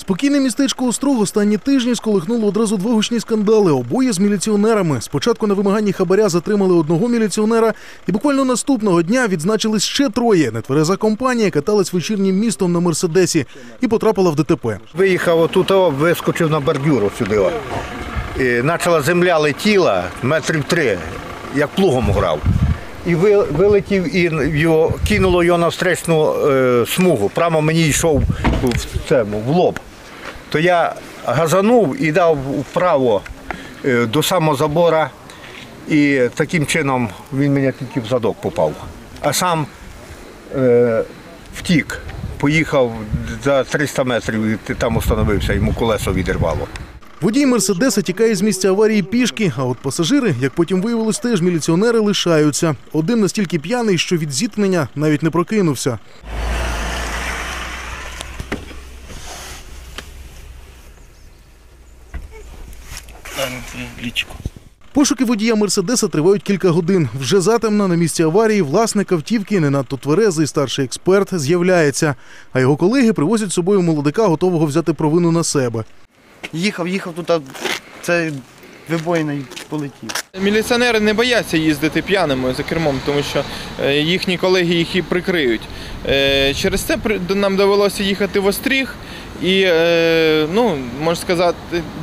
Спокійне містечко Острог останні тижні сколихнуло одразу два скандали. Обоє з міліціонерами. Спочатку на вимаганні хабаря затримали одного міліціонера, і буквально наступного дня відзначились ще троє. Нетвереза компанія каталась вечірнім містом на мерседесі і потрапила в ДТП. Виїхав отут, вискочив на бордюру сюди. І почала земля летіла метрів три, як плугом грав. І ви- вилетів і його, кинуло його на встречну е, смугу. Прямо мені йшов в, цьому, в лоб. То я газанув і дав вправо е, до самого забора. І таким чином він мені тільки в задок попав. А сам е, втік, поїхав за 300 метрів і там остановився, йому колесо відірвало. Водій мерседеса тікає з місця аварії пішки. А от пасажири, як потім виявилось, теж міліціонери лишаються. Один настільки п'яний, що від зіткнення навіть не прокинувся. Лічку. Пошуки водія мерседеса тривають кілька годин. Вже затемно на місці аварії власник автівки, не надто тверезий старший експерт, з'являється. А його колеги привозять з собою молодика, готового взяти провину на себе. Їхав, їхав тут, це вибоїна полетів. Міліціонери не бояться їздити п'яними за кермом, тому що е, їхні колеги їх і прикриють. Е, Через це нам довелося їхати в Остріг і, е, ну, можна сказати,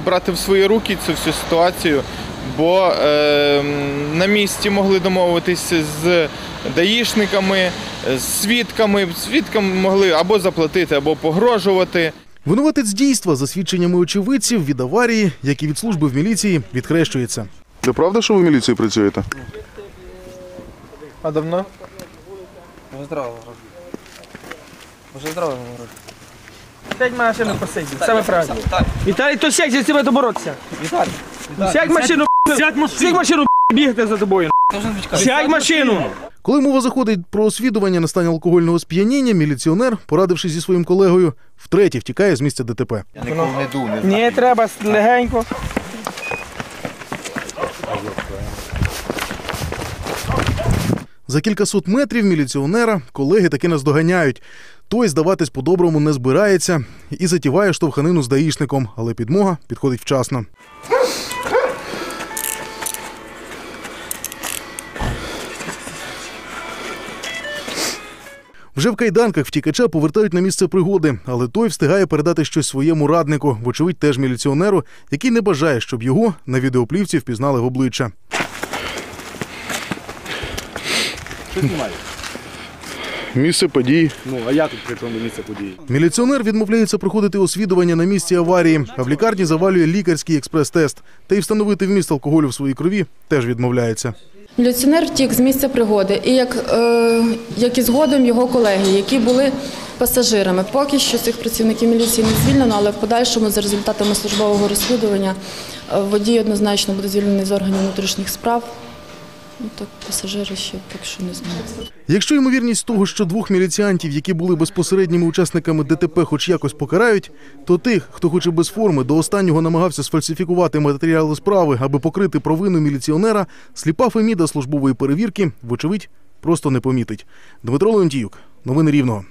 брати в свої руки цю всю ситуацію, бо на місці могли домовитись з даїшниками, з свідками. Свідкам могли або заплатити, або погрожувати. Винуватець дійства, за свідченнями очевидців, від аварії, як і від служби в міліції, відхрещується. Це правда, що ви в міліції працюєте? А давно? Вже здраво. Вже здраво говорю. Сядь машину посидіть, саме правильно. Віталій, то сядь, за тебе доборотися. Віталій. Сядь машину, сядь машину, бігти за тобою. Сядь машину. Коли мова заходить про освідування на стані алкогольного сп'яніння, міліціонер, порадившись зі своїм колегою, втретє втікає з місця ДТП. Я не дув, не треба легенько. За кількасот метрів міліціонера колеги таки наздоганяють. Той здаватись по-доброму не збирається і затіває штовханину з даїшником, але підмога підходить вчасно. Вже в кайданках втікача повертають на місце пригоди, але той встигає передати щось своєму раднику, вочевидь теж міліціонеру, який не бажає, щоб його на відеоплівці впізнали в обличчя. Місце подій. Ну, а я тут при тому місце події. Міліціонер відмовляється проходити освідування на місці аварії, а в лікарні завалює лікарський експрес-тест. Та й встановити вміст алкоголю в своїй крові теж відмовляється. Міліціонер втік з місця пригоди, і як, е, як і згодом його колеги, які були пасажирами. Поки що цих працівників міліції не звільнено, але в подальшому за результатами службового розслідування е, водій однозначно буде звільнений з органів внутрішніх справ. Ну, так пасажири ще поки що не знають. Якщо ймовірність того, що двох міліціантів, які були безпосередніми учасниками ДТП, хоч якось покарають, то тих, хто хоче без форми, до останнього намагався сфальсифікувати матеріали справи, аби покрити провину міліціонера, сліпа Феміда службової перевірки, вочевидь, просто не помітить. Дмитро Леонтіюк, новини Рівного.